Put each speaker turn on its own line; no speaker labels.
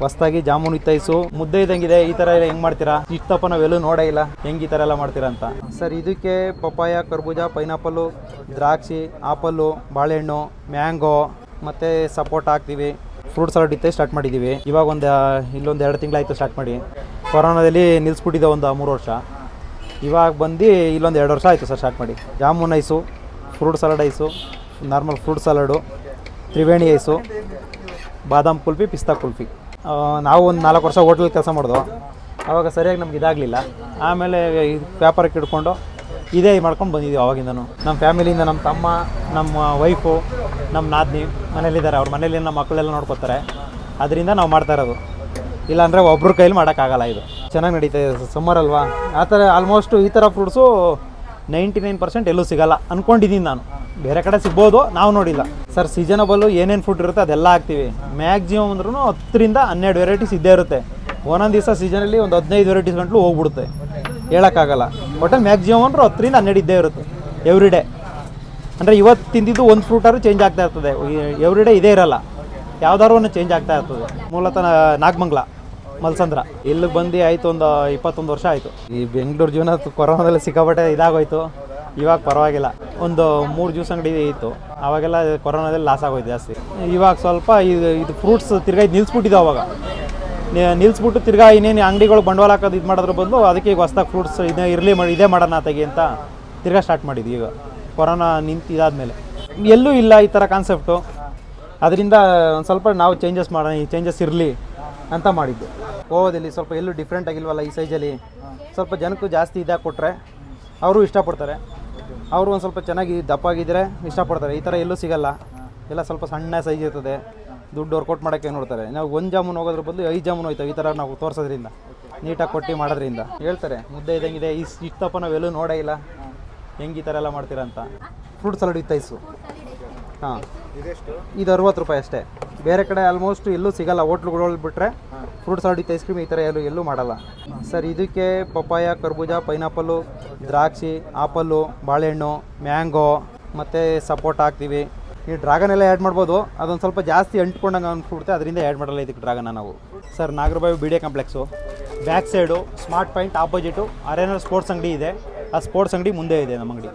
ಹೊಸ್ದಾಗಿ ಜಾಮೂನ್ ಇತ್ತೈಸು ಮುದ್ದೆ ಇದಂಗಿದೆ ಈ ತರ ಎಲ್ಲ ಹೆಂಗ್ ಮಾಡ್ತೀರಾ? ಇಷ್ಟಪ್ಪ ನಾವೆಲ್ಲೂ ನೋಡೇ ಇಲ್ಲ. ಹೆಂಗ್ ಈ ತರ ಎಲ್ಲ ಮಾಡ್ತೀರಾ ಅಂತ. ಸರ್, ಇದಕ್ಕೆ ಪಪ್ಪಾಯ, ಕರ್ಬೂಜ, ಪೈನಾಪಲ್ಲು, ದ್ರಾಕ್ಷಿ, ಆಪಲ್ಲು, ಬಾಳೆಹಣ್ಣು, ಮ್ಯಾಂಗೋ ಮತ್ತೆ ಸಪೋಟ ಹಾಕ್ತೀವಿ. ಫ್ರೂಟ್ ಸಲಾಡ್ ಇತ್ತೇ ಸ್ಟಾರ್ಟ್ ಮಾಡಿದ್ದೀವಿ ಇವಾಗ ಒಂದು, ಇಲ್ಲೊಂದು ಎರಡು ತಿಂಗಳಾಯಿತು ಸ್ಟಾರ್ಟ್ ಮಾಡಿ. ಕೊರೋನಾದಲ್ಲಿ ನಿಲ್ಲಿಸ್ಬಿಟ್ಟಿದ್ದೆ ಒಂದು ಮೂರು ವರ್ಷ. ಇವಾಗ ಬಂದು ಇಲ್ಲೊಂದು ಎರಡು ವರ್ಷ ಆಯಿತು ಸರ್ ಸ್ಟಾರ್ಟ್ ಮಾಡಿ. Jamun ice, fruit salad ice, normal fruit salad, Triveni ice, badam kulfi, pista kulfi. ನಾವು ಒಂದು ನಾಲ್ಕು ವರ್ಷ ಹೋಟ್ಲಲ್ಲಿ ಕೆಲಸ ಮಾಡಿದ್ವು ಆವಾಗ ಸರಿಯಾಗಿ ನಮ್ಗೆ ಇದಾಗಲಿಲ್ಲ. ಆಮೇಲೆ ವ್ಯಾಪಾರಕ್ಕೆ ಇಟ್ಕೊಂಡು ಇದೇ ಮಾಡ್ಕೊಂಡು ಬಂದಿದ್ದೀವಿ ಅವಾಗಿಂದನು. ನಮ್ಮ ಫ್ಯಾಮಿಲಿಯಿಂದ ನಮ್ಮ ತಮ್ಮ, ನಮ್ಮ ವೈಫು ನಮ್ಮ ನಾದಿನಿ ಮನೇಲಿದ್ದಾರೆ. ಅವ್ರ ಮನೇಲಿ ನಮ್ಮ ಮಕ್ಕಳೆಲ್ಲ ನೋಡ್ಕೊತಾರೆ. ಅದರಿಂದ ನಾವು ಮಾಡ್ತಾ ಇರೋದು. ಇಲ್ಲಾಂದರೆ ಒಬ್ರ ಕೈಲಿ ಮಾಡೋಕ್ಕಾಗಲ್ಲ ಇದು. ಚೆನ್ನಾಗಿ ನಡೀತಾ ಇದೆ. ಸಮ್ಮರ್ ಅಲ್ವಾ? ಆ ಥರ ಆಲ್ಮೋಸ್ಟು ಈ ಥರ ಫ್ರೂಟ್ಸು ನೈಂಟಿ ನೈನ್ ಪರ್ಸೆಂಟ್ ಎಲ್ಲೂ ಸಿಗಲ್ಲ ಅಂದ್ಕೊಂಡಿದ್ದೀನಿ ನಾನು. ಬೇರೆ ಕಡೆ ಸಿಗ್ಬೋದು, ನಾವು ನೋಡಿಲ್ಲ. ಸರ್, ಸೀಸನಬಲ್ಲು ಏನೇನು ಫುಡ್ ಇರುತ್ತೆ ಅದೆಲ್ಲ ಹಾಕ್ತೀವಿ. ಮ್ಯಾಕ್ಸಿಮಮ್ ಅಂದ್ರೂ ಹತ್ತರಿಂದ ಹನ್ನೆರಡು ವೆರೈಟೀಸ್ ಇದ್ದೇ ಇರುತ್ತೆ. ಒಂದೊಂದು ದಿವಸ ಸೀಸನಲ್ಲಿ ಒಂದು ಹದಿನೈದು ವೆರೈಟೀಸ್ ಗಂಟಲು ಹೋಗ್ಬಿಡುತ್ತೆ. ಹೇಳೋಕ್ಕಾಗಲ್ಲ. ಒಟ್ಟು ಮ್ಯಾಕ್ಸಿಮಮ್ ಅಂದ್ರೆ ಹತ್ತರಿಂದ ಹನ್ನೆರಡು ಇದ್ದೇ ಇರುತ್ತೆ. ಎವ್ರಿ ಡೇ ಅಂದರೆ ಇವತ್ತು ತಿಂದಿದ್ದು ಒಂದು ಫ್ರೂಟಾದ್ರು ಚೇಂಜ್ ಆಗ್ತಾ ಇರ್ತದೆ. ಎವ್ರಿ ಡೇ ಇದೇ ಇರಲ್ಲ. ಯಾವ್ದಾದ್ರು ಒಂದು ಚೇಂಜ್ ಆಗ್ತಾ ಇರ್ತದೆ. ಮೂಲತಃ ನಾಗಮಂಗ್ಲ. ಮಲ್ಸಂದ್ರ. ಇಲ್ಲಿಗೆ ಬಂದು ಆಯ್ತು ಒಂದು ಇಪ್ಪತ್ತೊಂದು ವರ್ಷ ಆಯಿತು. ಈ ಬೆಂಗಳೂರು ಜೀವನ ಕೊರೋನಾದಲ್ಲಿ ಸಿಕ್ಕಾಪಟ್ಟೆ ಇದಾಗೋಯ್ತು. ಇವಾಗ ಪರವಾಗಿಲ್ಲ. ಒಂದು ಮೂರು ಜ್ಯೂಸ್ ಅಂಗಡಿ ಇತ್ತು. ಅವಾಗೆಲ್ಲ ಕೊರೋನಾದಲ್ಲಿ ಲಾಸ್ ಆಗೋಯ್ತು ಜಾಸ್ತಿ. ಇವಾಗ ಸ್ವಲ್ಪ ಇದು ಇದು ಫ್ರೂಟ್ಸ್ ತಿರ್ಗಾ ಇದು ಅವಾಗ. ನಿಲ್ಸ್ಬಿಟ್ಟು ತಿರ್ಗಾ ಇನ್ನೇನು ಅಂಗಡಿಗಳು ಬಂಡವಾಳ ಹಾಕೋದು ಇದು ಮಾಡೋದ್ರ ಬದಲು ಅದಕ್ಕೆ ಈಗ ಹೊಸ್ದಾಗಿ ಫ್ರೂಟ್ಸ್ ಇದೇ, ಇರಲಿ ಮಾಡಿ ಇದೇ ಮಾಡೋಣ ತೆಗಿ ಅಂತ ತಿರ್ಗಾ ಸ್ಟಾರ್ಟ್ ಮಾಡಿದ್ವಿ ಈಗ. ಕೊರೋನಾ ನಿಂತು ಇದಾದಮೇಲೆ. ಎಲ್ಲೂ ಇಲ್ಲ ಈ ಥರ ಕಾನ್ಸೆಪ್ಟು ಅದರಿಂದ ಒಂದು ಸ್ವಲ್ಪ ನಾವು ಚೇಂಜಸ್ ಮಾಡೋಣ, ಈ ಚೇಂಜಸ್ ಇರಲಿ. ಅಂತ ಮಾಡಿದ್ದು. ಗೋವಾದಲ್ಲಿ ಸ್ವಲ್ಪ ಎಲ್ಲೂ ಡಿಫ್ರೆಂಟ್ ಆಗಿಲ್ವಲ್ಲ ಈ ಸೈಜಲ್ಲಿ ಸ್ವಲ್ಪ ಜನಕ್ಕೂ ಜಾಸ್ತಿ ಇದಾಗಿ ಕೊಟ್ಟರೆ ಅವರು ಇಷ್ಟಪಡ್ತಾರೆ. ಅವರು ಒಂದು ಸ್ವಲ್ಪ ಚೆನ್ನಾಗಿ ದಪ್ಪಾಗಿದ್ದರೆ ಇಷ್ಟಪಡ್ತಾರೆ. ಈ ಥರ ಎಲ್ಲೂ ಸಿಗಲ್ಲ. ಎಲ್ಲ ಸ್ವಲ್ಪ ಸಣ್ಣ ಸೈಜ್ ಇರ್ತದೆ. ದುಡ್ಡು ವರ್ಕೌಟ್ ಮಾಡೋಕ್ಕೆ ನೋಡ್ತಾರೆ. ನಾವು ಒಂದು ಜಾಮೂನು ಹೋಗೋದ್ರ ಬದಲು ಐದು ಜಾಮೂನು ಹೋಯ್ತವೆ ಈ ಥರ ನಾವು ತೋರಿಸೋದ್ರಿಂದ, ನೀಟಾಗಿ ಕೊಟ್ಟು ಮಾಡೋದ್ರಿಂದ. ಹೇಳ್ತಾರೆ, ಮುದ್ದೆ ಇದ್ದಂಗಿದೆ. ಈ ಇಷ್ಟಪ್ಪ ನಾವೆಲ್ಲೂ ನೋಡೇ ಇಲ್ಲ. ಹೆಂಗೆ ಈ ಥರ ಎಲ್ಲ ಮಾಡ್ತೀರಾ ಅಂತ? Fruit salad with ice. ಹಾಂ. ಇದು ಅರವತ್ತು ರೂಪಾಯಿ ಅಷ್ಟೇ. ಬೇರೆ ಕಡೆ ಆಲ್ಮೋಸ್ಟ್ ಎಲ್ಲೂ ಸಿಗಲ್ಲ. ಹೋಟ್ಲುಗಳಲ್ಲಿ ಬಿಟ್ಟರೆ ಫ್ರೂಟ್ ಸಾಲ್ಡ್ ಐಸ್ ಕ್ರೀಮ್ ಈ ಥರ ಎಲ್ಲೂ ಎಲ್ಲೂ ಮಾಡಲ್ಲ. ಸರ್ ಇದಕ್ಕೆ ಪಪ್ಪಾಯ, ಕರ್ಬೂಜ ಪೈನಾಪಲ್ಲು ದ್ರಾಕ್ಷಿ, ಆಪಲ್ಲು, ಬಾಳೆಹಣ್ಣು ಮ್ಯಾಂಗೋ ಮತ್ತು ಸಪೋಟ ಹಾಕ್ತೀವಿ. ಈ ಡ್ರಾಗನ್ ಎಲ್ಲ ಆ್ಯಡ್ ಮಾಡ್ಬೋದು. ಅದೊಂದು ಸ್ವಲ್ಪ ಜಾಸ್ತಿ ಅಂಟ್ಕೊಂಡಂಗೆ ಅಂದ್ಬಿಡುತ್ತೆ ಅದರಿಂದ ಆ್ಯಡ್ ಮಾಡಲ್ಲ ಇದಕ್ಕೆ ಡ್ರಾಗನ್ನ ನಾವು. Sir Nagarbhavi B D complex back side smart point opposite Arena sports ಅಂಗಡಿ ಇದೆ. ಆ ಸ್ಪೋರ್ಟ್ಸ್ ಅಂಗಡಿ ಮುಂದೆ ಇದೆ ನಮ್ಮ ಅಂಗಡಿ.